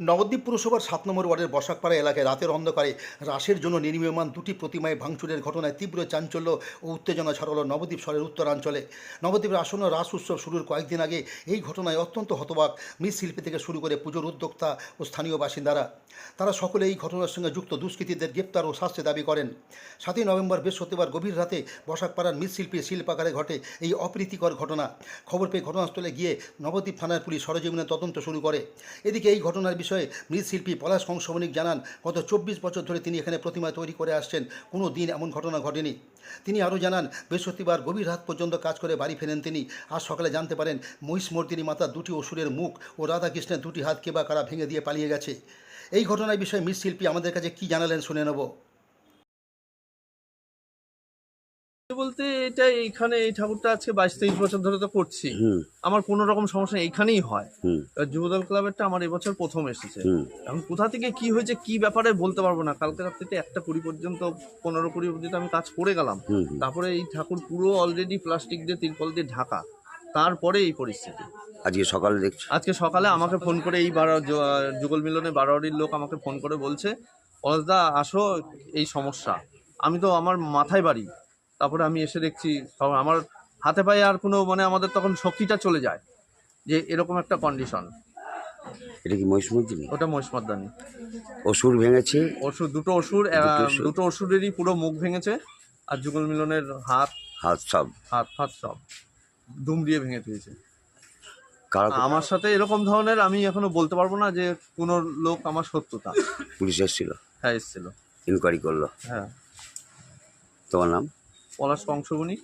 নবদ্বীপ পুরসভার সাত নম্বর ওয়ার্ডের বসাকপাড়া এলাকায় রাতের অন্ধকারে রাসের জন্য নির্মীয়মান দুটি প্রতিমায় ভাঙচুরের ঘটনায় তীব্র চাঞ্চল্য ও উত্তেজনা ছড়ালো নবদ্বীপ শহরের উত্তরাঞ্চলে। নবদ্বীপের আসন্ন রাস উৎসব শুরুর কয়েকদিন আগে এই ঘটনায় অত্যন্ত হতবাক মৃৎশিল্পী থেকে শুরু করে পুজোর উদ্যোক্তা ও স্থানীয় বাসিন্দারা। তারা সকলে এই ঘটনার সঙ্গে যুক্ত দুষ্কৃতীদের গ্রেপ্তার ও শাস্তি দাবি করেন। সাতই নভেম্বর, বৃহস্পতিবার গভীর রাতে বসাকপাড়ার মৃৎশিল্পী শিল্পাকারে ঘটে এই অপ্রীতিকর ঘটনা। খবর পেয়ে ঘটনাস্থলে গিয়ে নবদ্বীপ থানার পুলিশ সরজমিনে তদন্ত শুরু করে। এদিকে এই ঘটনার বিষয়ে মৃৎশিল্পী পলাশ কংসমণিক জানান, গত চব্বিশ বছর ধরে তিনি এখানে প্রতিমা তৈরি করে আসছেন। কোনো দিন এমন ঘটনা ঘটেনি। তিনি আরও জানান, বৃহস্পতিবার গভীর রাত পর্যন্ত কাজ করে বাড়ি ফেরেন তিনি। আজ সকালে জানতে পারেন, মহিষমর্দিনী মাতার দুটি অসুরের মুখ ও রাধাকৃষ্ণের দুটি হাত কেবা কারা ভেঙে দিয়ে পালিয়ে গেছে। এই ঘটনার বিষয়ে মৃৎশিল্পী আমাদের কাছে কি জানালেন শুনে নেব। বলতে এটা এইখানে এই ঠাকুরটা আজকে বাইশ তেইশ বছর ধরে তো করছি। আমার কোনো রকম সমস্যা নেই, এইখানেই হয়। যুবদল ক্লাবেরটা আমার এবছর প্রথম এসেছে। এখন কোথা থেকে কি হয়েছে কি ব্যাপারে বলতে পারব না। কালকে রাত্রিতে একটা কুড়ি পর্যন্ত পনেরো কুড়ি পর্যন্ত আমি কাজ করে গেলাম। তারপরে এই ঠাকুর পুরো অলরেডি প্লাস্টিক দিয়ে তিরপল দিয়ে ঢাকা। তারপরে এই পরিস্থিতি। আজকে সকালে দেখছি? আজকে সকালে আমাকে ফোন করে এই বারো যুগল মিলনে বারোয়ারির লোক আমাকে ফোন করে বলছে অলদা আসো এই সমস্যা। আমি তো আমার মাথায় বাড়ি। তারপরে আমি এসে দেখছি আমার হাতে পায়ে আর কোনো মানে আমাদের তখন শক্তিটা চলে যায় যে এরকম একটা কন্ডিশন এটা কি মহিষমর্দিনী ওটা মহিষমর্দানি অসুর ভেঙেছে? ওষুধ দুটো অসুর। দুটো ওষুধেরই পুরো মুখ ভেঙেছে আর যুগল মিলনের হাত হাত সব। হাত ফাত সব দুমড়িয়ে ভেঙে দিয়েছে। আমার সাথে এরকম ধরনের আমি এখনও বলতে পারব না যে কোনো লোক আমার সত্যতা পুলিশ এসেছিল? হ্যাঁ এসেছিল। ইনকোয়ারি করল? হ্যাঁ। তোমার নাম? পলাশ অংশগুনি।